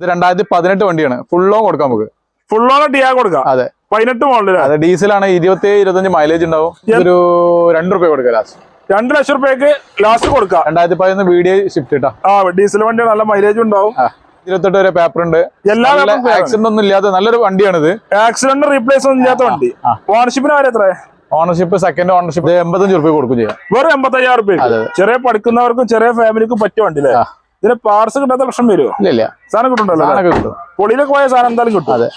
ഇത് രണ്ടായിരത്തി പതിനെട്ട് വണ്ടിയാണ്. ഫുൾ ലോൺ കൊടുക്കാം നമുക്ക്. ഫുൾ ഓൺ ടിയാ കൊടുക്കാം. അതെ. പതിനെട്ട് മോഡൽ അതെ ഡീസലാണ് ഇരുപത്തി ഇരുപത്തഞ്ച് മൈലേജ് ഉണ്ടാവും. ഒരു രണ്ട് റുപ്യ കൊടുക്കുക ലാസ്റ്റ് രണ്ട് ലക്ഷം റുപ്യക്ക് ലാസ്റ്റ് കൊടുക്കാം. രണ്ടായിരത്തി പതിനൊന്ന് വീഡിയോ ഷിഫ്റ്റ് ഇട്ടാ ആ ഡീസൽ വണ്ടി നല്ല മൈലേജ് ഉണ്ടാവും. ഇരുപത്തെട്ട് വരെ പേപ്പർ ഉണ്ട്. എല്ലാ ആക്സിഡന്റ് ഒന്നും ഇല്ലാത്ത നല്ലൊരു വണ്ടിയാണിത്. ആക്സിഡന്റ് റീപ്ലേസ് ഒന്നും ഇല്ലാത്ത വണ്ടി. ഓണർഷിപ്പിന് വരെ എത്ര ഓണർഷിപ്പ് സെക്കൻഡ് ഓണർഷിപ്പ് എൺപത്തഞ്ച് റുപ്യ കൊടുക്കും ചെയ്യാം. വെറും എൺപത്തയ്യായിരം റുപ്യ ചെറിയ പഠിക്കുന്നവർക്കും ചെറിയ ഫാമിലിക്കും പറ്റിയ വണ്ടി അല്ലേ. ഇതിന് പാർട്സ് കിട്ടാത്ത പ്രശ്നം വരുമോ ഇല്ല ഇല്ല. സാധനം കിട്ടുന്നുണ്ടല്ലോ കിട്ടും. പൊളിയിലൊക്കെ പോയ സാധനം എന്തായാലും കിട്ടും. അതെ.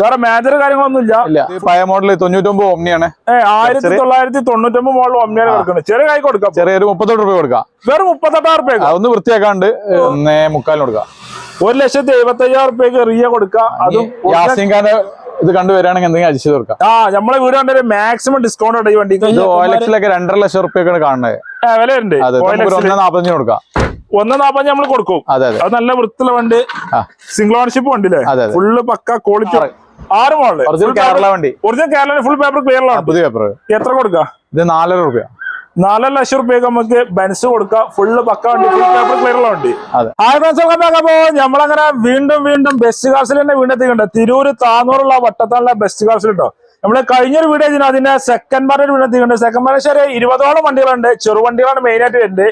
വേറെ മേജർ കാര്യങ്ങളൊന്നും ഇല്ല. പഴയ മോഡൽ തൊണ്ണൂറ്റൊമ്പത് ഒമ്നിയാണ് ഏ ആയിരത്തി തൊള്ളായിരത്തി തൊണ്ണൂറ്റൊമ്പത് മോഡൽ ഒമ്നിയാണ് കൊടുക്കുന്നത്. ചെറിയ കൈ കൊടുക്കാം ചെറിയൊരു മുപ്പത്തെട്ട് രൂപ കൊടുക്കാം. വെറും മുപ്പത്തെട്ടായിരം റുപ്യ അതൊന്ന് വൃത്തിയാക്കാണ്ട് ഒന്നേ മുക്കാലിന് കൊടുക്കാം. ഒരു ലക്ഷത്തി എഴുപത്തി അയ്യായിരം റുപ്യക്ക് റിയ കൊടുക്കാം. അതും ഇത് കണ്ടുവരാണെങ്കിൽ എന്തെങ്കിലും അടിച്ചു തീർക്കാം. ആ നമ്മളെ വീട് കണ്ടൊരു മാക്സിമം ഡിസ്കൗണ്ട് ഉണ്ട് ഈ വണ്ടിക്ക്. ഓയിലക്സിലൊക്കെ രണ്ടര ലക്ഷം റുപ്യൊക്കെയാണ് കാണുന്നത്. വില ഉണ്ട് നാപ്പത്തഞ്ചിന് കൊടുക്കാം. ഒന്ന് നാപ്പഞ്ച് നമ്മൾ കൊടുക്കും. അതെ നല്ല വൃത്തിയുള്ള വണ്ടി. സിംഗിൾ ഓണർഷിപ്പ് വണ്ടില്ലേ. ഫുള്ള് പക്ക ക്വാളിറ്റി ആറ് മോളിൽ ഒറിജിനൽ കേരള വണ്ടി. Original Kerala full paper clear ക്ലിയറിലാണ് പുതിയ പേപ്പർ എത്ര കൊടുക്കാം? ഇത് നാലര റുപ്യ. നാലര ലക്ഷം റുപ്യക്ക് നമുക്ക് ബെൻസ് കൊടുക്കാം. ഫുള്ള് പക്ക വണ്ടി ഫുൾ പേപ്പർ ക്ലിയറുള്ള വണ്ടി. ഹായ് വെൽക്കം ബാക്ക് അപ്പോ നമ്മളങ്ങനെ വീണ്ടും വീണ്ടും ബെസ്റ്റ് കാർസിൽ തന്നെ വീണ്ടും എത്തിക്കണ്ട തിരൂര് താന്നൂറുള്ള വട്ടത്താനുള്ള ബെസ്റ്റ് കാസിൽ കേട്ടോ നമ്മൾ കഴിഞ്ഞൊരു വീഡിയോ ചെയ്തിന് അതിന്റെ സെക്കൻഡ് മാർക്കറ്റ് വീണ്ടും എത്തിക്കുന്നുണ്ട് സെക്കൻഡ് പാർട്ട് ശരി ഇരുപതോളം വണ്ടികളുണ്ട്. ചെറുവണ്ടികളാണ് മെയിൻ ആയിട്ട് വരുന്നത്.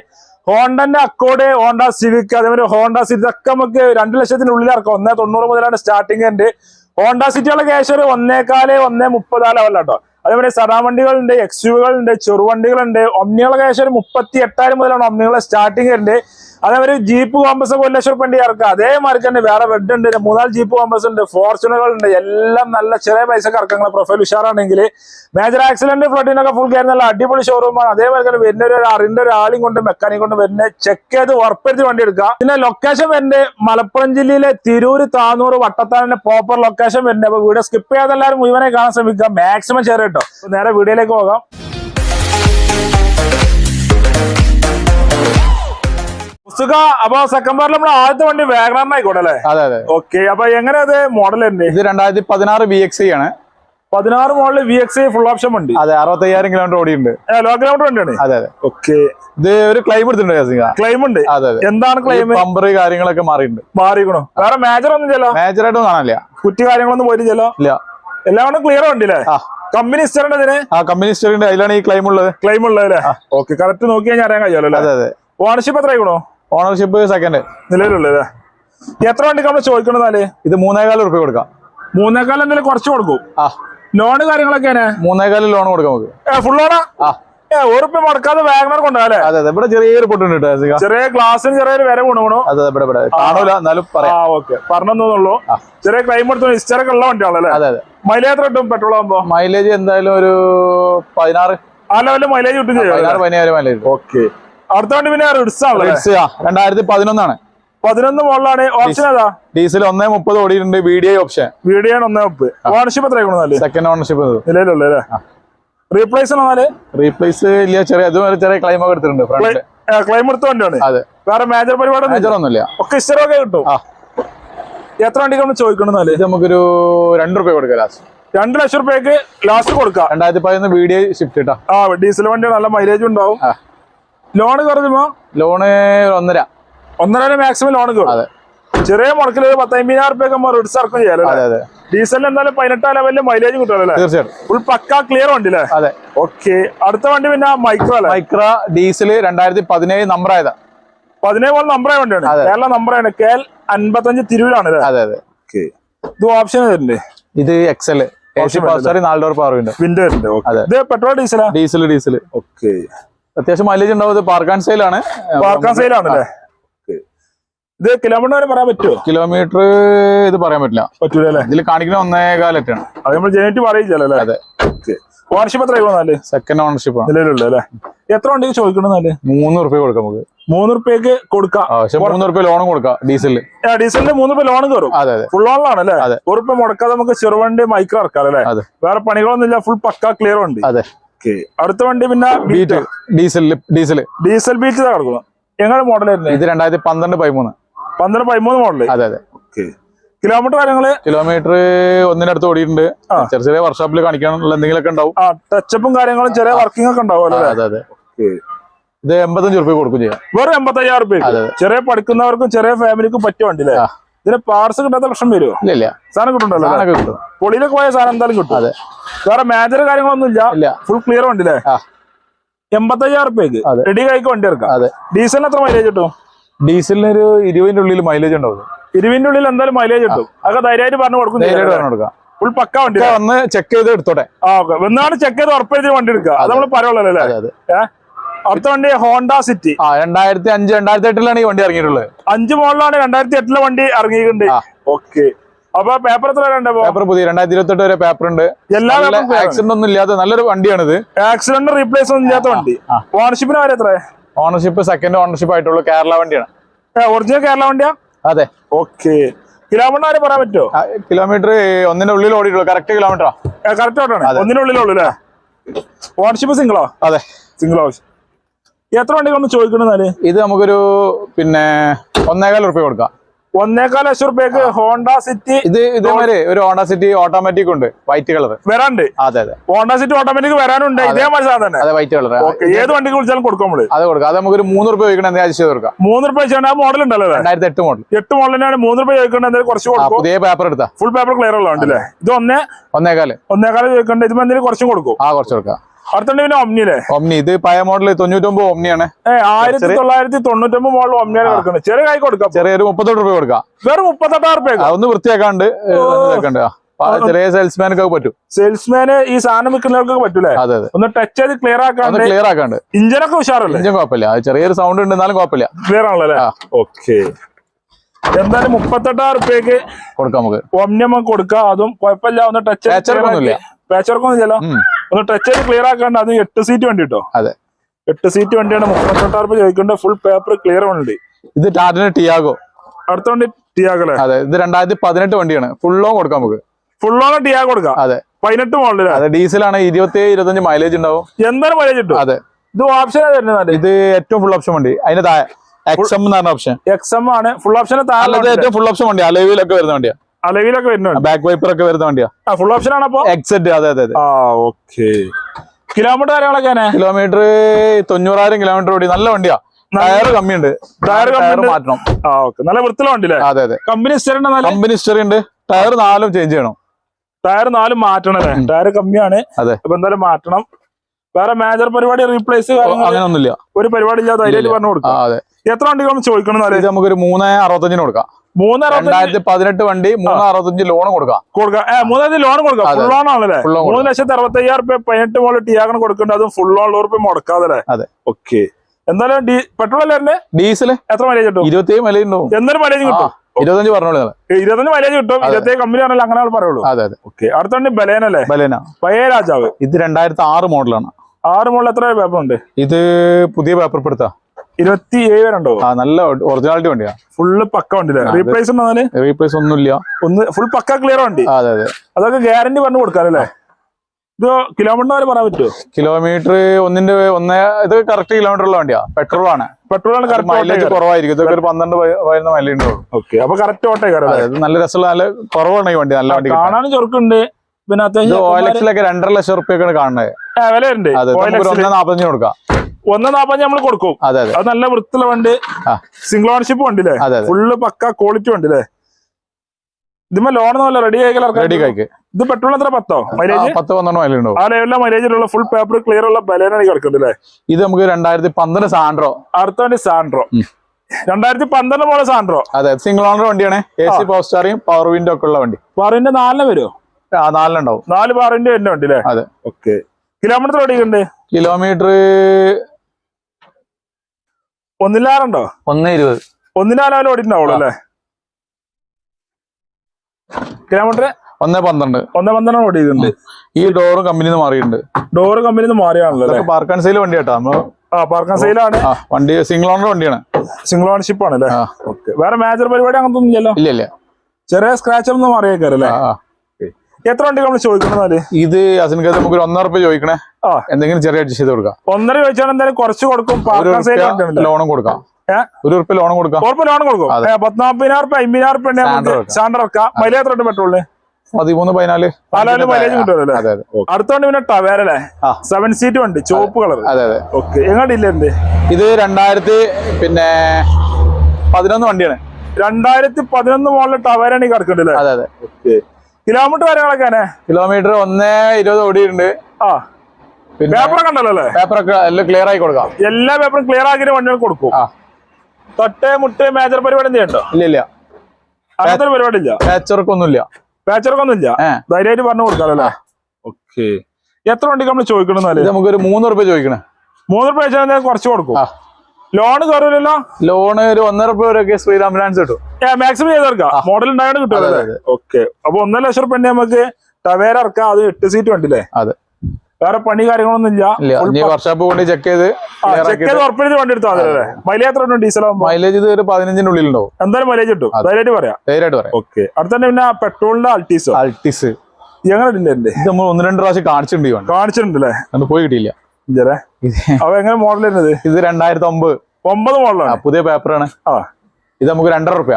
ഹോണ്ടന്റെ അക്കോഡ് ഹോണ്ട സിവിക് അതേപോലെ ഹോണ്ട സിറ്റി ഇതൊക്കെ നമുക്ക് രണ്ട് ലക്ഷത്തിനുള്ളിൽ ഇറക്കാം. ഒന്നേ തൊണ്ണൂറ് മുതലാണ് സ്റ്റാർട്ടിംഗ് ഉണ്ട്. ഹോണ്ട സിറ്റിയുള്ള ക്യാഷ് ഒരു ഒന്നേകാൽ ഒന്നേ മുപ്പതാലോ അല്ല കേട്ടോ അതേപോലെ സദാ വണ്ടികളുണ്ട് എക്സ് യുകളുണ്ട് ചെറുവണ്ടികളുണ്ട് ഒമ്നികളുടെ ക്യാഷ് ഒരു മുപ്പത്തി എട്ടായിരം മുതലാണ് ഒമ്നികളുടെ സ്റ്റാർട്ടിംഗ് ഉണ്ട് അതേപോലെ ജീപ്പ് കോമ്പസ് കൊല്ലേശ്വർ ഇറക്കുക അതേമാതിരി തന്നെ വേറെ ബെഡ് ഉണ്ട്. മൂന്നാൽ ജീപ്പ് കോമ്പസ് ഉണ്ട്. ഫോർച്യൂണറുകൾ ഉണ്ട് എല്ലാം നല്ല ചെറിയ പൈസ ഇറക്കങ്ങളെ പ്രൊഫൈൽ ഉഷാറാണെങ്കിൽ മേജർ ആക്സിഡന്റ് ഫ്ലഡിനൊക്കെ ഫുൾ കയറി നല്ല അടിപൊളി ഷോറൂമാണ് അതേമാതിരി തന്നെ വരുന്ന ഒരു അറിന്റെ ഒരാളും കൊണ്ട് മെക്കാനിക് കൊണ്ട് വരുന്ന ചെക്ക് ചെയ്ത് ഉറപ്പെടുത്തി വണ്ടി എടുക്കുക പിന്നെ ലൊക്കേഷൻ വരുന്നത് മലപ്പുറം ജില്ലയിലെ തിരൂര് താന്നൂർ വട്ടത്താനിന്റെ പ്രോപ്പർ ലൊക്കേഷൻ വരുന്നത്. അപ്പൊ വീഡിയോ സ്കിപ്പ് ചെയ്യാതെ എല്ലാവരും മുഴുവനെ കാണാൻ ശ്രമിക്കുക. മാക്സിമം ചെറിയ കേട്ടോ നേരെ വീഡിയോയിലേക്ക് പോകാം. സുഖ അപ്പൊ സെക്കൻഡ് പാർട്ടിൽ നമ്മൾ ആദ്യത്തെ വണ്ടി വാഗണറിനായിക്കോട്ടെ അല്ലേ? അതെ അതെ. ഓക്കെ അപ്പൊ എങ്ങനെ അത് മോഡൽ ഉണ്ട് ഇത് രണ്ടായിരത്തി പതിനാറ് ബി എക്സ് ആണ്. പതിനാറ് model V X full option വണ്ടി. അതെ അറുപത്തയ്യായിരം കിലോമീറ്റർ ഓടിയുണ്ട് ലോ കിലോമീറ്റർ വണ്ടിയാണ് അതെ അതെ. ഓക്കെ ഇത് ഒരു ക്ലെയിം എടുത്തിട്ടുണ്ട് ക്ലെയിം ഉണ്ട്? അതെ അതെ. എന്താണ് ക്ലെയിം പമ്പർ കാര്യങ്ങളൊക്കെ മാറിയിട്ടുണ്ട്. മാറിക്കണോ വേറെ മേജർ ഒന്നും ചെല്ലോ ആയിട്ട് കാണാനില്ല. കുറ്റി കാര്യങ്ങളൊന്നും പോയിട്ട് ചെല്ലോ ഇല്ല. എല്ലാം ക്ലിയർ ഉണ്ടല്ലേ കമ്പനി ഹിസ്റ്ററിന്റെ ഇതിന്? ആ കമ്പനി സ്റ്റോറിന്റെ അതിലാണ് ഈ ക്ലെയിം ഉള്ളത്. ക്ലെയിം ഉള്ളതല്ലേ ഓക്കെ കറക്റ്റ് നോക്കി കഴിഞ്ഞാൽ അറിയാൻ കഴിയുമല്ലോ അതെ അതെ. ഓണർഷിപ്പ് എത്ര ആയിക്കണോ ഓണർഷിപ്പ് സെക്കൻഡ് നിലവിലുള്ളത് എത്ര വണ്ടിക്ക് നമ്മൾ ചോദിക്കണതാൽ? ഇത് മൂന്നേകാൽ ഉറപ്പ് കൊടുക്കാം. മൂന്നേക്കാലം എന്തെങ്കിലും കുറച്ച് കൊടുക്കും. ആ. ലോണ് കാര്യങ്ങളൊക്കെയാണ് മൂന്നേകാലിൽ മൂന്നേകാൽ ലോൺ കൊടുക്കാം നമുക്ക്. ഫുൾ ലോണാ ആ? ഉറുപ്പ് മുടക്കാതെ വാഗ്നർ കൊണ്ടുപോകാല്ലേ അതെ അതെ. ഇവിടെ ചെറിയൊരു പൊട്ടുണ്ട് ചെറിയ ഗ്ലാസ്സിന് ചെറിയൊരു വില ഗുണഗുണോ അതെ ഇവിടെ ഇവിടെ. കാണൂല എന്നാലും പറയാം. ഓക്കെ. പറഞ്ഞെന്നുള്ളൂ. ചെറിയ ക്ലൈം എടുത്തു ഹിസ്റ്ററൊക്കെ ഉള്ള വണ്ടിയാണല്ലേ അതെ അതെ. മൈലേജ് എത്ര കിട്ടും? പെട്രോൾ ആകുമ്പോ മൈലേജ് എന്തായാലും ഒരു പതിനാറ്. ആ ലെവലിൽ മൈലേജ് കിട്ടും ചെയ്യും പതിനാറ് പതിനേഴ് മൈലേജ് ഓക്കെ. അടുത്ത വണ്ടി പിന്നെ റിഡ്സ് രണ്ടായിരത്തി പതിനൊന്നാണ് പതിനൊന്ന് മുകളിലാണ് ഓപ്ഷൻ ഏതാ? ഡീസൽ ഒന്നേ മുപ്പത് ഓടിയിട്ടുണ്ട് ഐ ഓപ്ഷൻ വീഡിയോ ആണ് ഒന്നേ മുപ്പത്. ഓണർഷിപ്പ് എത്ര ആയിക്കോളൂ സെക്കൻഡ് ഓണർഷിപ്പ് നിലവിലുള്ളൂ അല്ലേ? റീപ്ലേസ് റീപ്ലേസ് ഇല്ല ചെറിയ അതും ഒരു ചെറിയ ക്ലൈം ഒക്കെ എടുത്തിട്ടുണ്ട് ക്ലൈം എടുത്ത വണ്ടിയാണ്. വേറെ മേജർ പരിപാടി മേജർ ഒന്നുമില്ല. ഒക്കെ ഹിസ്റ്ററൊക്കെ കിട്ടും. എത്ര വണ്ടിക്ക് നമ്മൾ ചോദിക്കണമെന്നാൽ നമുക്കൊരു രണ്ട് റുപ്യ കൊടുക്കാം ലാസ്റ്റ് രണ്ട് ലക്ഷം റുപ്യക്ക് ലാസ്റ്റ് കൊടുക്കാം. രണ്ടായിരത്തി പതിനൊന്ന് വീഡിയോ ഷിഫ്റ്റ് ഇട്ടാ ആ ഡീസൽ വണ്ടി നല്ല മൈലേജ് ഉണ്ടാവും. ലോൺ കുറഞ്ഞപ്പോ? ലോണ് ഒന്നര. ഒന്നര മാക്സിമം ലോൺ അതെ. ചെറിയ മുടക്കിൽ ഒരു പത്തമ്പതിനായിരം റുപ്യൊക്കെ റിഡ്സ് ഇറക്കും ചെയ്യാലോ അതെ അതെ. ഡീസലിന് എന്തായാലും പതിനെട്ടാം ലെവലിൽ മൈലേജ് കിട്ടുമല്ലോ അല്ലേ? തീർച്ചയായിട്ടും. ഫുൾ പക്ക ക്ലിയർ വണ്ടി അല്ലേ അതെ. ഓക്കെ അടുത്ത വണ്ടി പിന്നെ മൈക്രോ അല്ലേ? മൈക്രോ ഡീസൽ രണ്ടായിരത്തി പതിനേഴ് നമ്പർ ആയതാ പതിനേഴ് പോലെ നമ്പറായ വണ്ടിയാണ്. കേരള നമ്പറാണ്. കെ എൽ അൻപത്തഞ്ച് തിരുവിലാണ് അതെ അതെ. ഇത് ഓപ്ഷൻ വരുന്നുണ്ട്. ഇത് എക്സൽ നാല് ഡോർ പവർ വിൻഡോ വിൻഡോ വരുന്നുണ്ട്. ഓക്കെ ഇത് പെട്രോൾ ഡീസലാ ഡീസൽ ഡീസൽ ഓക്കെ അത്യാവശ്യം മൈലേജ് ഉണ്ടാവും. ഇത് പാർക്ക് ആൻഡ് സെയിലാണ് പാർക്കാൻ സെയിലാണല്ലേ ഇത് കിലോമീറ്റർ വരെ പറയാൻ പറ്റുമോ? കിലോമീറ്റർ ഇത് പറയാൻ പറ്റില്ല. പറ്റൂല അല്ലേ ഇതിൽ കാണിക്കുന്ന ഒന്നേകാലറ്റാണ് അത് നമ്മൾ ജനറേറ്റ് പറയില്ലല്ലോ അല്ലേ? അതെ. ഓണർഷിപ്പ് എത്ര നാല് സെക്കൻഡ് ഓണർഷിപ്പ് ആണ്. നിലവിലുള്ള അല്ലേ? എത്ര വണ്ടിക്ക് ചോദിക്കണമെന്നാൽ മൂന്ന് റുപ്യ കൊടുക്കാം നമുക്ക്. മൂന്ന് റുപ്യക്ക് കൊടുക്കാം മൂന്ന് റുപ്യ ലോണും കൊടുക്കാം ഡീസലിൽ ആ, ഡീസലിന് മൂന്ന് റുപ്യ ലോൺ കയറും അതെ അതെ. ഫുൾ ലോണിലാണ് അല്ലേ. ഒരു റുപ്യ മുടക്കാതെ നമുക്ക് ചെറുവണ്ടി മൈക്രോ ഇറക്കാം അല്ലേ? വേറെ പണികളൊന്നും ഇല്ല ഫുൾ പക്ക ക്ലിയർ ഉണ്ട് അതെ. അടുത്ത വണ്ടി പിന്നെ ബീറ്റ് ഡീസൽ ഡീസൽ ഡീസൽ ബീച്ച് കിടക്കുന്നു എങ്ങനെ മോഡൽ വരുന്നത് ഇത് രണ്ടായിരത്തി പന്ത്രണ്ട് പതിമൂന്ന്. പന്ത്രണ്ട് പതിമൂന്ന് മോഡൽ അതെ അതെ. കിലോമീറ്റർ കാര്യങ്ങൾ? കിലോമീറ്റർ ഒന്നിനടുത്ത് ഓടിയിട്ടുണ്ട്. ചെറിയ ചെറിയ വർക്ക്ഷോപ്പിൽ കാണിക്കാനുള്ള എന്തെങ്കിലുമൊക്കെ ഉണ്ടാവും. ആ ടച്ചപ്പും കാര്യങ്ങളും ചെറിയ വർക്കിംഗ് ഒക്കെ ഉണ്ടാവും അതെ അതെ. ഇത് എൺപത്തഞ്ച് റുപ്യ കൊടുക്കും ചെയ്യാം. വെറും എൺപത്തയ്യായിരം അതെ. ചെറിയ പഠിക്കുന്നവർക്കും ചെറിയ ഫാമിലിക്കും പറ്റിയ വണ്ടി അല്ലേ. ഇതിന് പാർസ് കിട്ടാത്ത പ്രശ്നം വരുമോ ഇല്ല ഇല്ല. സാധനം കിട്ടുന്നുണ്ടല്ലോ പൊളിയിലൊക്കെ പോയ സാധനം എന്തായാലും കിട്ടും. അതെ. വേറെ മേജർ കാര്യങ്ങളൊന്നും ഇല്ല. ഇല്ല. ഫുൾ ക്ലിയർ വണ്ടില്ലേ ആ. എൺപത്തയ്യായിരം റുപ്യക്ക് റെഡി കഴിക്കും വണ്ടി അതെ. ഡീസലിന് എത്ര മൈലേജ് കിട്ടും? ഡീസലിന് ഒരു ഇരുപതിന്റെ ഉള്ളിൽ മൈലേജ് ഉണ്ടാവും. ഇരുപതിന്റെ ഉള്ളിൽ എന്തായാലും മൈലേജ് കിട്ടും. അതൊക്കെ ധൈര്യമായിട്ട് പറഞ്ഞു കൊടുക്കും ധൈര്യമായിട്ട് പറഞ്ഞു കൊടുക്കാം. ഫുൾ പക്ക വണ്ടി വന്ന് ചെക്ക് ചെയ്ത് എടുത്തോട്ടെ. ആ ഓക്കെ വന്നാണ് ചെക്ക് ചെയ്ത് ഉറപ്പായിട്ട് വണ്ടി എടുക്കുക. അത് നമ്മൾ പറയുള്ളൂ അല്ലേ അതെ അതെ. ഏഹ് അടുത്ത വണ്ടി ഹോണ്ട സിറ്റി. ആ രണ്ടായിരത്തി അഞ്ച് രണ്ടായിരത്തി എട്ടിലാണ് ഈ വണ്ടി ഇറങ്ങിയിട്ടുള്ളത്. അഞ്ച് മോഡലാണ് രണ്ടായിരത്തി എട്ടിലെ വണ്ടി ഇറങ്ങിയിട്ടുണ്ട്. ഓക്കെ. അപ്പൊ പേപ്പർ പേപ്പർ പുതിയ രണ്ടായിരത്തി ഇരുപത്തി എട്ട് വരെ പേപ്പർ ഉണ്ട്. എല്ലാ ആക്സിഡന്റ് ഒന്നും ഇല്ലാത്ത നല്ലൊരു വണ്ടിയാണിത്. ആക്സിഡന്റ് റീപ്ലേസ് ഒന്നും ഇല്ലാത്ത വണ്ടി. ഓണർഷിപ്പിന് വരെ എത്ര? ഓണർഷിപ്പ് സെക്കൻഡ് ഓണർഷിപ്പ് ആയിട്ടുള്ള കേരള വണ്ടിയാണ്. ഒറിജിനൽ കേരള വണ്ടിയാ? അതെ. ഓക്കെ. കിലോമീറ്റർ ആരെ പറയാൻ പറ്റുമോ കിലോമീറ്റർ ഒന്നിന്റെ ഉള്ളിൽ ഓടിയിട്ടുള്ളൂ. കറക്റ്റ് കിലോമീറ്ററാ കറക്റ്റ് ഓട്ടാണ് ഒന്നിന്റെ ഉള്ളിലുള്ളൂ അല്ലേ? ഓണർഷിപ്പ് സിംഗിളോ അതെ. സിംഗിളോ എത്ര വണ്ടികൾ ഒന്ന് ചോദിക്കണെന്നാൽ ഇത് നമുക്കൊരു പിന്നെ ഒന്നേകാൽ റുപ്യ കൊടുക്കാം. ഒന്നേകാൽ ലക്ഷം റുപ്യക്ക് ഹോണ്ട സിറ്റി ഇത് ഇതേമാതിരി ഒരു ഹോണ്ട സിറ്റി ഓട്ടോമാറ്റിക് ഉണ്ട് വൈറ്റ് കളർ വരാണ്ട്. അതെ അതെ. ഹോണ്ട സിറ്റി ഓട്ടോമാറ്റിക് വരാനുണ്ട് ഇതേ മതി സാധനം അതെ വൈറ്റ് കളർ ഓക്കെ ഏത് വണ്ടി വിളിച്ചാലും കൊടുക്കാം നമ്മൾ. അത് കൊടുക്കാം. അത് നമുക്ക് ഒരു മൂന്ന് റുപ്യ ചോദിക്കണം എന്തെങ്കിലും ചെയ്ത് കൊടുക്കാം മൂന്ന് റുപ്യ ചോദിച്ചാൽ ആ മോഡൽ ഉണ്ടല്ലോ രണ്ടായിരത്തി എട്ട് മോഡൽ എട്ട് മോഡലിനാണ് മൂന്ന് റുപ്യ ചോദിക്കേണ്ടത് എന്തെങ്കിലും കുറച്ച് കൊടുക്കും. പുതിയ പേപ്പർ എടുത്താ. ഫുൾ പേപ്പർ ക്ലിയർ ഉള്ളതുണ്ട് അല്ലേ ഇത് ഒന്നേ ഒന്നേകാൽ. ഒന്നേകാൽ ചോദിക്കേണ്ടത് ഇത് എന്തെങ്കിലും കുറച്ചും കൊടുക്കും. ആ കുറച്ച് കൊടുക്കാം. പിന്നെ ഒമ്നിയിലെ ഒമ്നി ഇത് പഴയ മോഡൽ തൊണ്ണൂറ്റൊമ്പത് ഒമ്നിയാണ് ആയിരത്തി തൊള്ളായിരത്തി തൊണ്ണൂറ്റൊമ്പത് മോഡൽ ഒമ്നിയാണ് കൊടുക്കുന്നത്. ചെറിയ കൈ കൊടുക്കാം ചെറിയൊരു മുപ്പത്തെട്ട് റുപ്യ കൊടുക്കാം. വെറും മുപ്പത്തെട്ടായിരം റുപ്യ അതൊന്ന് വൃത്തിയാക്കാണ്ട്. ആ, ചെറിയ സെയിൽസ്മാനൊക്കെ പറ്റും. സെയിൽസ്മാന് ഈ സാധനം വിൽക്കുന്നവർക്കൊക്കെ പറ്റൂലേ? അതെ അതെ. ഒന്ന് ടച്ച് ചെയ്ത് ക്ലിയർ ഒന്ന് ആക്കാണ്ട് ക്ലിയർ ആക്കാണ്ട്. ഇഞ്ചനൊക്കെ ഉഷാറല്ലേ? ഇഞ്ചൻ കുഴപ്പമില്ല. ചെറിയൊരു സൗണ്ട് ഉണ്ട് എന്നാലും കുഴപ്പമില്ല. ക്ലിയർ ആണല്ലോ. ഓക്കെ എന്തായാലും മുപ്പത്തെട്ടായിരം റുപ്യക്ക് കൊടുക്കാം നമുക്ക്. ഒമ്നിയമ്മ കൊടുക്കാം. അതും കുഴപ്പമില്ല. ഒന്ന് ടച്ച് ഒന്നുമില്ല. പേച്ചർക്കൊന്നും ചെല്ലോ ഉം. ഒന്ന് ടച്ച് ചെയ്ത് ക്ലിയർ ആക്കാണ്ട് അത് എട്ട് സീറ്റ് വണ്ടി കേട്ടോ അതെ. എട്ട് സീറ്റ് വണ്ടിയാണ് മുപ്പത്തെട്ടായിരം രൂപ ചോദിക്കേണ്ട ഫുൾ പേപ്പർ ക്ലിയർ വണ്ടി ഇത് ടാറ്റിന് ടിയാഗോ. അടുത്ത വണ്ടി ടിയാഗോ അതെ ഇത് രണ്ടായിരത്തി പതിനെട്ട് വണ്ടിയാണ്. ഫുൾ ലോൺ കൊടുക്കാം നമുക്ക്. ഫുൾ ലോൺ ടിയാഗോ കൊടുക്കാം. അതെ. പതിനെട്ട് മോഡൽ അതെ ഡീസലാണ് ഇരുപത്തി ഇരുപത്തഞ്ച് മൈലേജ് ഉണ്ടാവും. എന്തായാലും മൈലേജ് കിട്ടും അതെ. ഇത് ഓപ്ഷൻ ഇത് ഏറ്റവും ഫുൾ ഓപ്ഷൻ വണ്ടി. അതിന്റെ താഴെ. എക്സ് എം എന്ന് പറഞ്ഞ ഓപ്ഷൻ എക്സ് എം ആണ്. ഫുൾ ഓപ്ഷൻ താഴെ ഏറ്റവും ഫുൾ ഓപ്ഷൻ വണ്ടി. അലവിലൊക്കെ വരുന്ന വണ്ടിയാ. അലവിലൊക്കെ വരുന്നുണ്ട്. ബാക്ക് വൈപ്പർ ഒക്കെ വരുന്ന വണ്ടിയാ. ഫുൾ ഓപ്ഷൻ ആണ് അപ്പൊ? എക്സെറ്റ് അതെ അതെ അതെ. ആ ഓക്കെ കിലോമീറ്റർ കാര്യങ്ങളൊക്കെ കിലോമീറ്റർ തൊണ്ണൂറായിരം കിലോമീറ്റർ ഓടി. നല്ല വണ്ടിയാ. ടയർ കമ്മിയുണ്ട്. ടയർ കമ്മിയുണ്ട്. മാറ്റണം. ആ ഓക്കെ നല്ല വൃത്തിയുള്ള വണ്ടിയില്ലേ? അതെ അതെ. കമ്പനി സ്റ്റേറിന്റെ നല്ല? കമ്പനി ഹിസ്റ്ററി ഉണ്ട്. ടയർ നാലും ചേഞ്ച് ചെയ്യണം. ടയർ നാലും മാറ്റണം അല്ലേ? ടയർ കമ്മിയാണ്. അതെ. അപ്പൊ എന്തായാലും മാറ്റണം. വേറെ മേജർ പരിപാടി റീപ്ലേസ് കാര്യങ്ങൾ അങ്ങനെ ഒന്നുമില്ല ഒരു പരിപാടി ഇല്ലാതെ പറഞ്ഞു കൊടുക്കാം അതെ. എത്ര വണ്ടി ചോദിക്കണം നമുക്ക് ഒരു മൂന്ന് അറുപത്തഞ്ചിന് കൊടുക്കാം. രണ്ടായിരത്തി പതിനെട്ട് വണ്ടി മൂന്ന് അറുപത്തഞ്ച് ലോൺ കൊടുക്കാം. കൊടുക്കാം. മൂന്നായിരത്തി ലോൺ കൊടുക്കാം. ഫുൾ ലോൺ ആണല്ലേ? Full loan മൂന്ന് ലക്ഷത്തി അറുപത്തി അയ്യായിരം റുപ്യ പതിനെട്ട് മോളിൽ ടിയാകണം കൊടുക്കേണ്ടത് അതും ഫുൾ ലോൺ റുപ്യ മുടക്കാതെ അല്ലേ അതെ. ഓക്കെ എന്തായാലും പെട്രോൾ അല്ലേ ഡീസൽ എത്ര മൈലേജ് കിട്ടും? ഇരുപത്തി മൈലേജ് ഉണ്ടാവും. എന്തൊരു മൈലേജ് കിട്ടും? ഇരുപത്തഞ്ച് പറഞ്ഞോളൂ. ഇരുപത്തഞ്ച് മൈലേജ് കിട്ടും. ഇരുപത്തി കമ്പനി ആണല്ലോ അങ്ങനെ പറയുള്ളൂ. അതെ അതെ. ഓക്കെ അടുത്ത വണ്ടി ബലേനല്ലേ ബലേന പഴയ രാജാവ്. ഇത് രണ്ടായിരത്തി ആറ് മോഡലാണ് ആറ് മോഡൽ എത്ര പേപ്പർ ഉണ്ട്? ഇത് പുതിയ പേപ്പർ പെടുത്താ. ഇരുപത്തി ഏഴ് വരെ ഉണ്ടോ ആ നല്ല ഒറിജിനാലിറ്റി വണ്ടിയാ. ഫുള്ള് പക്ക വണ്ടി അതെ. റീപ്ലേസ് റീപ്ലേസ് ഒന്നുമില്ല. ഒന്ന് ഫുൾ പക്ക ക്ലിയർ വണ്ടി. അതെ അതെ. അതൊക്കെ ഗ്യാരണ്ടി പറഞ്ഞു കൊടുക്കാറല്ലേ ഇത് കിലോമീറ്റർ വരെ പറയാൻ പറ്റുമോ കിലോമീറ്റർ ഒന്നിന്റെ ഒന്നേ ഇത് കറക്റ്റ് കിലോമീറ്റർ ഉള്ള വണ്ടിയാ. പെട്രോൾ ആണ്. പെട്രോൾ ആണ് മൈലേജ് കുറവായിരിക്കും. ഇതൊക്കെ ഒരു പന്ത്രണ്ട് വരുന്ന മൈലേജ് ഉണ്ടാവും ഓക്കെ അപ്പൊ കറക്റ്റ് ഓട്ടേ നല്ല രസമുള്ള നല്ല കുറവാണ് ഈ വണ്ടി. നല്ല വണ്ടി കാണാനും ചെറുക്കുണ്ട്. പിന്നെ അത്യാവശ്യം രണ്ടര ലക്ഷം റുപ്യൊക്കെയാണ് കാണുന്നത്. വില ഉണ്ട് അതെ ഇത് ഒന്നേ നാപ്പത്തഞ്ചിന് കൊടുക്കാം. ഒന്ന് നാപ്പഞ്ച് നമ്മൾ കൊടുക്കും. അതെ അതെ. നല്ല വൃത്തിയുള്ള വണ്ടി. സിംഗിൾ ഓണർഷിപ്പ് വണ്ടില്ലേ ഫുള്ള് പക്ക ക്വാളിറ്റി വണ്ടില്ലേ ഇതിമ്മ ലോൺ ഒന്നുമല്ല റെഡി റെഡി കഴിക്ക് ഇത് പെട്രോൾ എത്ര പത്തോ? മൈലേജ് പത്ത് പന്ത്രണ്ട് മൈലേജ് ഉണ്ടാവും. ആ ലെവലിലെ മൈലേജിലുള്ള ഫുൾ പേപ്പർ ക്ലിയർ ഉള്ള ബലേനാണ് കിടക്കുന്നത് അല്ലേ? ഇത് നമുക്ക് രണ്ടായിരത്തി പന്ത്രണ്ട് സാൻഡ്രോ അടുത്ത വണ്ടി സാൻഡ്രോ. രണ്ടായിരത്തി പന്ത്രണ്ട് പോലെ സാൻഡ്രോ അതെ സിംഗിൾ ഓണർ വണ്ടിയാണ്. എ സി പവർ സ്റ്റാറിയും പവർ വിൻഡോ ഒക്കെ ഉള്ള വണ്ടി. പവർ വിൻഡോ നാലിന് വരുമോ ആ നാലിനുണ്ടാവും നാല് പവർ വിൻഡോ എന്റെ വണ്ടി അല്ലേ? അതെ. ഓക്കെ കിലോമീറ്റർ ഓടിക്കുന്നുണ്ട് കിലോമീറ്റർ ഒന്നിലാറുണ്ടോ? ഒന്ന് ഇരുപത്. ഒന്നിലാലും ഓടിയിട്ടുണ്ടാവുള്ളൂ അല്ലേ? കിലോമീറ്റർ ഒന്ന് പന്ത്രണ്ട്. ഒന്നേ പന്ത്രണ്ട് ഓടിയിട്ടുണ്ട് ഈ ഡോർ കമ്പനി മാറിയിട്ടുണ്ട്. ഡോറ് കമ്പനി മാറിയാണല്ലോ പാർക്കാൻ പാർക്ക് ആൻഡ് സെയിൽ വണ്ടി കേട്ടോ നമ്മൾ ആ സെയിലാണ് വണ്ടി സിംഗിൾ ഓണർ വണ്ടിയാണ്. സിംഗിൾ ഓണർഷിപ്പ് ആണ് അല്ലേ വേറെ മേജർ പരിപാടി അങ്ങനത്തെ ഒന്നും ഇല്ലല്ലോ? ഇല്ല ഇല്ല. ചെറിയ സ്ക്രാച്ച് ഒന്നും മാറിയേക്കാരം അല്ലേ ആ, ആ. എത്ര വണ്ടി നമ്മൾ ചോദിക്കണമെന്നാൽ ഇത് അസിൻകത്ത് നമുക്ക് ഒരു ഒന്നര രൂപ ചോദിക്കണേ. ആ. എന്തെങ്കിലും ചെറിയ അഡ്ജസ്റ്റ് ചെയ്ത് കൊടുക്കാം. ഒന്നര ചോദിച്ചാൽ എന്തായാലും കുറച്ച് കൊടുക്കും. ലോണും കൊടുക്കാം. ഒരു റുപ്യ ലോണും കൊടുക്കാം. ഉറപ്പ് ലോൺ കൊടുക്കും. പത്നാപ്പതിനായിരം റുപ്യ അമ്പതിനായിരം റുപ്യ Sander വെക്കാം. മൈലേജ് എത്ര പെട്രോളിന്? പതിമൂന്ന് പതിനാല്. നാലാൽ മൈലേജ് കിട്ടുമല്ലോ അതെ അതെ. അടുത്ത വണ്ടി പിന്നെ ടവേര അല്ലേ? സെവൻ സീറ്റ് വണ്ടി ചുവപ്പ് കളർ അതെ അതെ. ഓക്കെ. എങ്ങോട്ടില്ല എന്ത് ഇത്? രണ്ടായിരത്തി പിന്നെ പതിനൊന്ന് വണ്ടിയാണ്. രണ്ടായിരത്തി പതിനൊന്ന് മോഡൽ ടവേരാണ് ഈ കിടക്കുന്നുണ്ട് അതെ അതെ. കിലോമീറ്റർ കാര്യങ്ങളൊക്കെ കിലോമീറ്റർ ഒന്നേ ഇരുപത് ഓടിയിട്ടുണ്ട്. ആ. പിന്നെ പേപ്പറൊക്കെ ഉണ്ടല്ലോ അല്ലേ? പേപ്പറൊക്കെ എല്ലാം ക്ലിയർ ആയി കൊടുക്കാം. എല്ലാ പേപ്പറും ക്ലിയർ ആക്കി വണ്ടികൾ കൊടുക്കും. തൊട്ട് മുട്ട് മേജർ പരിപാടി എന്ത് ചെയ്യണ്ടോ ഇല്ല ഇല്ല. അങ്ങനത്തെ പരിപാടി ഇല്ല. പാച്ചർക്കൊന്നുമില്ല പേച്ചർക്കൊന്നും ഇല്ല ധൈര്യമായിട്ട് പറഞ്ഞു കൊടുക്കാലോ അല്ലേ? ഓക്കെ എത്ര വണ്ടിക്ക് നമ്മൾ ചോദിക്കണം നമുക്കൊരു മൂന്ന് റുപ്യ ചോദിക്കണേ. മൂന്ന് റുപ്യ വെച്ചാൽ കുറച്ച് കൊടുക്കും. ലോണ് ലോൺ കയറില്ലല്ലോ ലോണ് ഒരു ഒന്നര റുപ്യ വരെയൊക്കെ ശ്രീറാം ഫിനാൻസ് കിട്ടും. മാക്സിമം ചെയ്ത് ഇറക്കാം മോഡൽ ഉണ്ടായാണ് കിട്ടുക. ഓക്കെ അപ്പൊ ഒന്നര ലക്ഷം റുപ്യ നമുക്ക് ടവേര ഇറക്കാം. അത് എട്ട് സീറ്റ് വണ്ടില്ലേ? അതെ. വേറെ പണി കാര്യങ്ങളൊന്നും ഇല്ല. വർഷോപ്പ് കൊണ്ട് ചെക്ക് ചെയ്ത് ചെക്ക് ചെയ്ത് ഉറപ്പിച്ച് വണ്ടി എടുത്താൽ അതെ. മൈലേജ് എത്ര ഉണ്ട് ഡീസൽ ആവുമ്പോൾ മൈലേജ് ഇത് ഒരു പതിനഞ്ചിന്റെ ഉള്ളിലുണ്ടാവും. എന്തായാലും മൈലേജ് കിട്ടും. ധൈര്യമായിട്ട് പറയാം. ധൈര്യമായിട്ട് പറയാം. ഓക്കെ അടുത്ത തന്നെ പിന്നെ പെട്രോളിന്റെ അൾട്ടീസ് അൾട്ടീസ് ഇത് നമ്മൾ ഒന്ന് രണ്ട് പ്രാവശ്യം കാണിച്ചിട്ടുണ്ട് കാണിച്ചിട്ടുണ്ടല്ലേ അത് പോയി കിട്ടിയില്ല. അപ്പൊ എങ്ങനെ മോഡൽ വരുന്നത്? ഇത് രണ്ടായിരത്തി ഒമ്പത്. ഒമ്പത് മോഡലാണ് പുതിയ പേപ്പറാണ് ആ. ഇത് നമുക്ക് രണ്ടര റുപ്യ.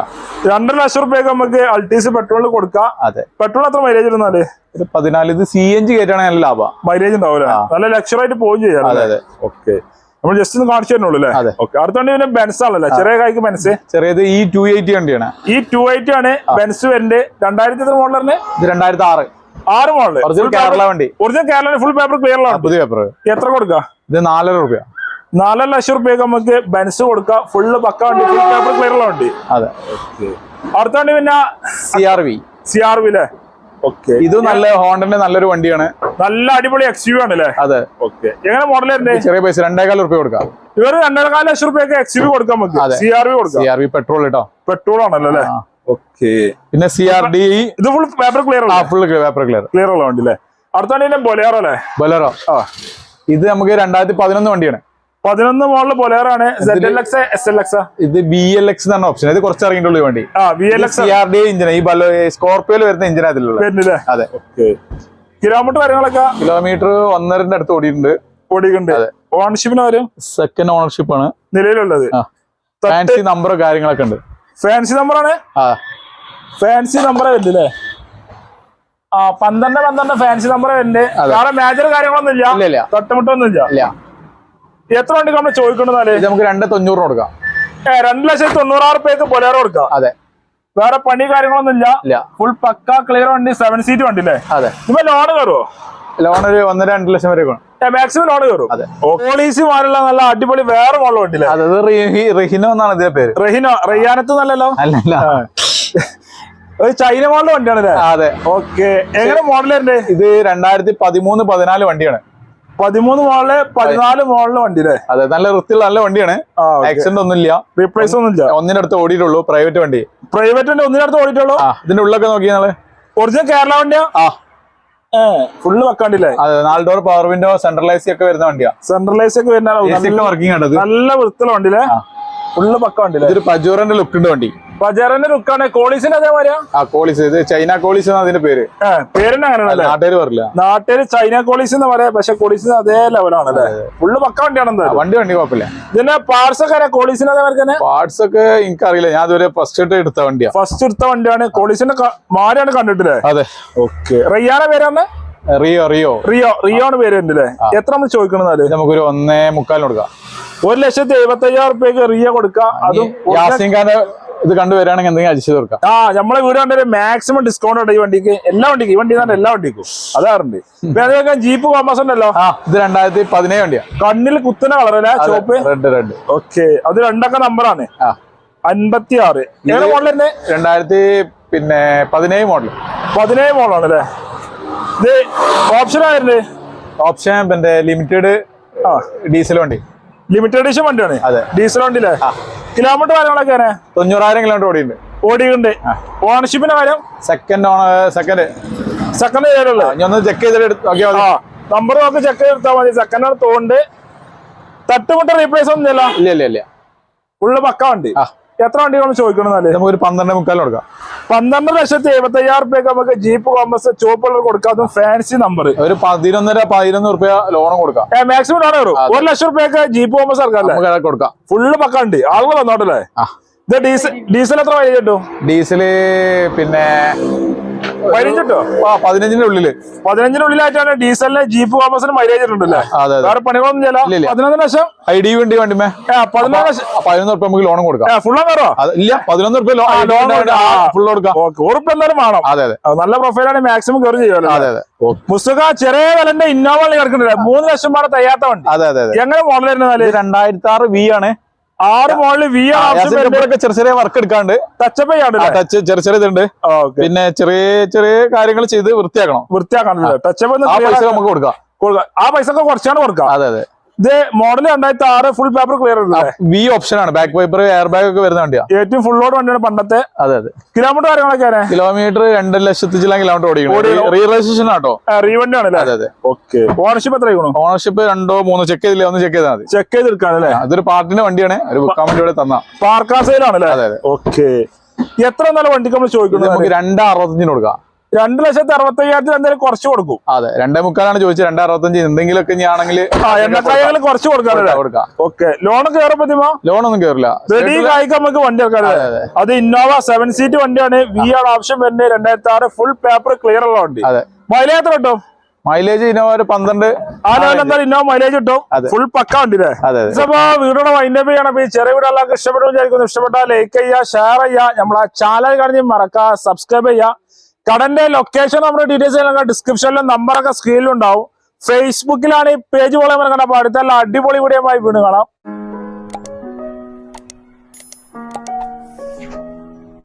രണ്ടര ലക്ഷം റുപ്യക്ക് നമുക്ക് അൾട്ടീസ് പെട്രോൾ കൊടുക്കാം. അതെ. പെട്രോൾ എത്ര മൈലേജ് ഇരുന്നാൽ? ഇത് പതിനാല് ഇത് സി എൻ ജി കയറ്റാണെങ്കിൽ നല്ല ലാഭം. മൈലേജ് ഉണ്ടാവില്ല നല്ല ലക്ഷറായിട്ട് പോകും ചെയ്യാം അതെ അതെ. ഓക്കെ നമ്മൾ ജസ്റ്റ് ഒന്ന് കാണിച്ചു തരുന്നുള്ളൂ അല്ലേ. ഓക്കെ അടുത്ത വണ്ടി പിന്നെ ബെൻസ് ആണല്ലേ? ചെറിയ കായ്ക്ക് ബെൻസ് ചെറിയത് ഈ ടു എയ്റ്റി വണ്ടിയാണ്. ഈ ടു എയ്റ്റി ആണ് ബെൻസ് വരുന്നത്. രണ്ടായിരത്തി എത്ര മോഡലിന്? ഇത് രണ്ടായിരത്തി ആറ് ആറ് മോഡൽ ഒറിജിനൽ കേരള വണ്ടി. Original Kerala full paper clear ആണ് പുതിയ പേപ്പർ എത്ര കൊടുക്കാം? ഇത് നാലര റുപ്യ. നാലര ലക്ഷം റുപ്യക്ക് നമുക്ക് ബെൻസ് കൊടുക്കാം. ഫുള്ള് പക്ക വണ്ടി ഫുൾ പേപ്പർ ക്ലിയർ ഉള്ള വണ്ടി. അതെ. അടുത്ത വണ്ടി പിന്നെ C R V C R അല്ലേ ഓക്കെ ഇത് നല്ല ഹോണ്ടന്റെ നല്ലൊരു വണ്ടിയാണ്. നല്ല അടിപൊളി എക്സ് യു ആണ് അല്ലേ അതെ. ഓക്കെ എങ്ങനെ മോഡൽ ചെറിയ പൈസ രണ്ടേകാൽ റുപ്യ കൊടുക്കാം. ഇവർ രണ്ടേകാല ലക്ഷം റുപ്യക്ക് എക്സ് യു കൊടുക്കാൻ നമുക്ക്. സി ആർ വി കൊടുക്കാം. സി ആർ വി പെട്രോൾ കേട്ടോ പെട്രോൾ ആണല്ലോ അല്ലേ ഓക്കെ പിന്നെ സി ആർ ഡി ഇത് ഫുൾ പേപ്പർ ക്ലിയർ ആ ഫുൾ പേപ്പർ ക്ലിയർ ക്ലിയർ ഉള്ള വണ്ടി അല്ലേ അടുത്ത വണ്ടി ബൊലേറോ അല്ലേ ബൊലേറോ ആ. ഇത് നമുക്ക് രണ്ടായിരത്തി പതിനൊന്ന് വണ്ടിയാണ്. പതിനൊന്ന് എസ് എൽ ഇത് ബി എൽ എക്സ് എന്നാണ് ഓപ്ഷൻ ഇത് കുറച്ച് ഇറങ്ങിയിട്ടുള്ള വണ്ടി. ആ V L X C R D engine ഈ ബല്ലോ സ്കോർപിയോയിൽ വരുന്ന എഞ്ചിൻ അതിലുള്ള അതെ. കിലോമീറ്റർ കാര്യങ്ങളൊക്കെ? കിലോമീറ്റർ ഒന്നരന്റെ അടുത്ത് ഓടിയിട്ടുണ്ട്. ഓടിയിട്ടുണ്ട്. ഓണർഷിപ്പിന് വരും സെക്കൻഡ് ഓണർഷിപ്പ് ആണ്. നിലവിലുള്ളത്. ഫാൻസി നമ്പർ കാര്യങ്ങളൊക്കെ ഉണ്ട്. ഫാൻസി നമ്പറാണ് ഫാൻസി നമ്പറേ വരുന്നില്ലേ ആ പന്ത്രണ്ട് പന്ത്രണ്ട് ഫാൻസി നമ്പർ വരുന്നുണ്ട് വേറെ മേജർ കാര്യങ്ങളൊന്നും ഇല്ല തൊട്ടുമുട്ടൊന്നും ഇല്ല. എത്ര വണ്ടി നമ്മൾ ചോദിക്കണ്ടെന്നാൽ ഇത് നമുക്ക് രണ്ട് തൊണ്ണൂറ് കൊടുക്കാം. രണ്ട് ലക്ഷത്തി തൊണ്ണൂറായിരം റുപ്യക്ക് ബൊലേറോ കൊടുക്കാം? അതെ. വേറെ പണി കാര്യങ്ങളൊന്നും ഇല്ല. ഫുൾ പക്ക ക്ലിയർ വണ്ടി സെവൻ സീറ്റ് വണ്ടി അല്ലേ അതെ. ഇപ്പൊ ലോൺ കയറുമോ ലോൺ ഒരു ഒന്നര രണ്ട് ലക്ഷം വരെ മാക്സിമം ലോൺ കയറും. പോളീസി മാറുള്ള നല്ല അടിപൊളി വേറെ മോഡൽ വണ്ടി അല്ലേ അതെ ഇത് റീ- റെഹിനോ എന്നാണ് ഇതിന്റെ പേര്. റഹിനോ റഹിയാനത്ത് നല്ലല്ലോ അല്ല ഒരു ചൈന മോഡൽ വണ്ടിയാണ് അതെ. ഓക്കെ എങ്ങനെ മോഡൽ ഉണ്ട് ഇത് രണ്ടായിരത്തി പതിമൂന്ന് പതിനാല് വണ്ടിയാണ്. പതിമൂന്ന് മോഡൽ പതിനാല് മോഡൽ വണ്ടി അല്ലേ അതെ നല്ല വൃത്തിയുള്ള നല്ല വണ്ടിയാണ്. ആക്സിഡന്റ് ഒന്നും ഇല്ല റീപ്ലേസ് ഒന്നും ഇല്ല ഒന്നിനടുത്ത് ഓടിയിട്ടുള്ളൂ പ്രൈവറ്റ് വണ്ടി. പ്രൈവറ്റ് പ്രൈവറ്റിന്റെ ഒന്നിനടുത്ത് ഓടിയിട്ടുള്ളൂ. ഇതിന്റെ ഉള്ളൊക്കെ നോക്കി നാളെ ഒറിജിനൽ കേരള വണ്ടിയാ? ആ. ഫുള്ള് വെക്കാണ്ടില്ലേ? അതെ നാല് ഡോർ പവർ വിൻഡോ സെൻട്രലൈസി ഒക്കെ വരുന്ന വണ്ടിയാ. സെൻട്രലൈസ് ഒക്കെ വരുന്ന വർക്കിംഗ് നല്ല വൃത്തിയുള്ള വണ്ടിയില്ലേ. ഫുള്ള് പക്ക വണ്ടി ഇതൊരു പജോറന്റെ ലുക്ക് ഉണ്ട് വണ്ടി. ബജാറിന്റെ ലുക്കാണ് കോളീസിന്റെ അതേമാതിരിയാ ആ കോളീസ്. ഇത് ചൈന കോളീസ് അതിന്റെ പേര്? പേരെന്നെ അങ്ങനെ അങ്ങനെയാണല്ലേ നാട്ടുകാർ പറയില്ല. നാട്ടുകാർ ചൈന കോളീസ് എന്ന് പറയാം പക്ഷെ കോളീസിന് അതേ ലെവലാണ് അല്ലേ? ഫുള്ള് പക്ക വണ്ടിയാണ് വണ്ടി വണ്ടി കുഴപ്പമില്ല. ഇതിന്റെ പാർട്സ് ഒക്കെ കോളീസിന് അതേമാതിരി തന്നെ? പാർട്സ് ഒക്കെ എനിക്കറിയില്ല. ഞാൻ ഇതുവരെ ഫസ്റ്റ് ഇട്ട് എടുത്ത വണ്ടിയാ. ഫസ്റ്റ് എടുത്ത വണ്ടിയാണ്. കോളീസിന്റെ മാരാണ് കണ്ടിട്ടില്ലേ? അതെ. ഓക്കെ റിയാന പേരാണ്? Rio Rio. റിയോ റിയോ ആണ് പേര് എത്ര നമ്മൾ ചോദിക്കണമെന്നാൽ നമുക്കൊരു ഒന്നേ മുക്കാലിന് കൊടുക്കാം. ഒരു ലക്ഷത്തി എഴുപത്തി അയ്യായിരം റുപ്യക്ക് റിയ കൊടുക്കാം. അതും യാസിൻ ഖാന്റെ ഇത് കണ്ടുവരാണെങ്കിൽ എന്തെങ്കിലും അടിച്ചു തീർക്കാം. ആ നമ്മളെ വീട് കണ്ടൊരു മാക്സിമം ഡിസ്കൗണ്ട് ഉണ്ട് ഈ വണ്ടിക്ക്. എല്ലാ വണ്ടിക്ക് ഈ വണ്ടി തന്നെ എല്ലാ വണ്ടിക്കും. അതാറുണ്ട് അതേപോലെ ജീപ്പ് കോമേഴ്സ് ഉണ്ടല്ലോ? ഇത് രണ്ടായിരത്തി പതിനേഴ് വണ്ടിയാ. കണ്ണിൽ കുത്തുന്ന കളറല്ലേ ചോപ്പ് റെഡ് റെഡ് ഓക്കെ അത് രണ്ടൊക്കെ നമ്പറാണ് അൻപത്തി ആറ് ഏത് മോഡൽ തന്നെ രണ്ടായിരത്തി പിന്നെ പതിനേഴ് മോഡൽ പതിനേഴ് മോഡലാണ് അല്ലേ? ഇത് ഓപ്ഷൻ ആയിരുന്നു ഓപ്ഷൻ പിന്നെ ലിമിറ്റഡ് ആ. ഡീസൽ വണ്ടി. ലിമിറ്റഡ് എഡിഷൻ വണ്ടിയാണ്. ഡീസൽ വണ്ടിയില്ലേ? കിലോമീറ്റർ കാര്യങ്ങളൊക്കെ തൊണ്ണൂറായിരം കിലോമീറ്റർ ഓടിയുണ്ട് ഓടിയുണ്ട് ഓണർഷിപ്പിന്റെ കാര്യം? സെക്കൻഡ് ഓണർ സെക്കൻഡ് സെക്കൻഡ് ഒന്ന് ചെക്ക് ചെയ്തിട്ട് നമ്പർ നോക്കി ചെക്ക് ചെയ്തെടുത്താൽ മതി. സെക്കൻഡ് തോണ്ട്. തട്ടുമുട്ട റീപ്ലേസ് ഒന്നും ഇല്ല ഇല്ല ഇല്ല ഇല്ല. ഫുള്ള് പക്ക വണ്ടി. എത്ര വണ്ടികൾ നമുക്ക് ഒരു പന്ത്രണ്ട് മുക്കാൽ കൊടുക്കാം. പന്ത്രണ്ട് ലക്ഷത്തി എഴുപത്തി അയ്യായിരം റുപ്യക്ക് നമുക്ക് ജീപ്പ് കോമ്പസ് ചുവപ്പ് കളർ കൊടുക്കാം ഫാൻസി നമ്പർ ഒരു പതിനൊന്നര പതിനൊന്ന് റുപ്യ ലോണും കൊടുക്കാം. മാക്സിമം ആണ്? വരും ഒരു ലക്ഷം റുപ്യക്ക് ജീപ്പ് കോമ്പസ് ഇറക്കാം കൊടുക്കാം. ഫുള്ള് പക്കാണ്ട് ആളുകൾ വന്നോട്ടല്ലേ? ഇത് ഡീസൽ ഡീസൽ എത്ര വഴി കിട്ടും? ഡീസൽ പിന്നെ പതിനഞ്ച് കിട്ടോ ആ പതിനഞ്ചിന്റെ ഉള്ളിൽ. പതിനഞ്ചിനുള്ളിലായിട്ടാണ് ഡീസലിന് ജീപ്പ് കോമേഴ്സിന് മൈലേജ് ഇട്ടുണ്ടല്ലേ വേറെ പണികളൊന്നും ചെയ്യില്ല. പതിനൊന്ന് ലക്ഷം? ഐ ഡി വണ്ടി വണ്ടിമേ പതിനൊന്ന് ലക്ഷം. പതിനൊന്ന് റുപ്യ നമുക്ക് ലോണും കൊടുക്കാം. ഫുള്ള് കയറോ ഇല്ല പതിനൊന്ന് റുപ്യ ലോൺ ലോൺ ഫുൾ കൊടുക്കാം. ഉറപ്പ് എന്തായാലും വേണം. അതെ അതെ. നല്ല പ്രൊഫൈലാണ് മാക്സിമം കയറി ചെയ്യുമല്ലോ. അതെ അതെ. പുസ്തക ചെറിയ വിലന്റെ ഇന്നോവ കിടക്കുന്നുണ്ട്. മൂന്ന് ലക്ഷം പാടെ തയ്യാത്ത വണ്ടി. അതെ അതെ എങ്ങനെ മോഡൽ രണ്ടായിരത്തി ആറ് വി ആണ്. ആറ് മോളിൽ വി ആർക്ക് ചെറിയ ചെറിയ വർക്ക് എടുക്കാണ്ട്. ടച്ചപ്പ് ടച്ച് ചെറിയ ചെറിയ ഇതുണ്ട്. പിന്നെ ചെറിയ ചെറിയ കാര്യങ്ങൾ ചെയ്ത് വൃത്തിയാക്കണം. വൃത്തിയാക്കണം ടച്ചപ്പ് ആ പൈസ നമുക്ക് കൊടുക്കാം. ആ പൈസ ഒക്കെ കുറച്ചാണ് കൊടുക്കാം. അതെ അതെ. ഇത് മോഡൽ രണ്ടായിരത്തി ആറ് full paper clear V option ആണ്. ബാക്ക് പേപ്പർ എയർ ബാഗ് ഒക്കെ വരുന്ന വണ്ടിയാണ് ഏറ്റവും ഫുൾ ലോഡ് വണ്ടിയാണ് പണ്ടത്തെ. അതെ അതെ. കിലോമീറ്റർ കാര്യങ്ങളൊക്കെയാണ് കിലോമീറ്റർ രണ്ട് ലക്ഷത്തി ചില കിലോമീറ്റർ ഓടി- ഓടിക്കണം? റീ രജിസ്ട്രേഷൻ ആട്ടോ. റീവണ്ടി ആണ് അതെ അതെ. ഓക്കെ ഓണർഷിപ്പ് എത്ര ഓണർഷിപ്പ് രണ്ടോ മൂന്നോ ചെക്ക് ചെയ്തില്ല? ഒന്ന് ചെക്ക് ചെയ്താൽ മതി. ചെക്ക് ചെയ്തെടുക്കാണല്ലേ അതൊരു പാർട്ടിന്റെ വണ്ടിയാണ്. ഒരു ബുക്കാൻ വേണ്ടി ഇവിടെ തന്ന. പാർക്കാസയിലാണല്ലേ അതെ അതെ. ഓക്കെ എത്ര നല്ല വണ്ടിക്ക് നമ്മൾ ചോദിക്കുന്നത്? നമുക്ക് രണ്ട് അറുപത്തഞ്ചിന് കൊടുക്കാം. രണ്ട് ലക്ഷത്തി അറുപത്തി അയ്യായിരത്തിൽ എന്തായാലും കുറച്ച് കൊടുക്കും. അതെ രണ്ടേ മുക്കാലാണ് ചോദിച്ചത് രണ്ടേ അറുപത്തഞ്ച് എന്തെങ്കിലുമൊക്കെ ആണെങ്കിൽ എണ്ണക്കായകൾ കുറച്ച് കൊടുക്കാനല്ലേ കൊടുക്കാം ഓക്കെ ലോൺ കയറുമ്പോ ലോൺ ഒന്നും കയറില്ല റെഡി കായിക്ക് നമുക്ക് വണ്ടി എടുക്കാം അതെ, ഇന്നോവ സെവൻ സീറ്റ് വണ്ടിയാണ്. വി ആണ് ഓപ്ഷൻ വരുന്നത് രണ്ടായിരത്തി ആറ് ഫുൾ പേപ്പർ ക്ലിയർ ഉള്ള വണ്ടി. അതെ. മൈലേജ് എത്ര കിട്ടും? മൈലേജ് ഇന്നോവ ഒരു പന്ത്രണ്ട് ആ ലെവലിൽ എന്തായാലും ഇന്നോവ മൈലേജ് കിട്ടും. ഫുൾ പക്ക വണ്ടി അപ്പൊ വീടോടെ വൈൻഡപ്പ് ചെയ്യണം. ഈ ചെറിയ വീട് എല്ലാവർക്കും ഇഷ്ടപ്പെട്ടു വിചാരിക്കുന്നു. ഇഷ്ടപ്പെട്ടാൽ ലൈക്ക് ചെയ്യുക ഷെയർ ചെയ്യുക. നമ്മളെ ചാനൽ കാണിച്ച് മറക്കുക സബ്സ്ക്രൈബ് ചെയ്യുക. കടന്റെ ലൊക്കേഷൻ നമ്മുടെ ഡീറ്റെയിൽസ് ഡിസ്ക്രിപ്ഷനിലും നമ്പറൊക്കെ സ്ക്രീനിലുണ്ടാവും ഫേസ്ബുക്കിലാണ് ഈ പേജ് പോലെ കണ്ടപ്പോൾ അടുത്തുള്ള അടിപൊളി വീഡിയോ വീണ് കാണാം.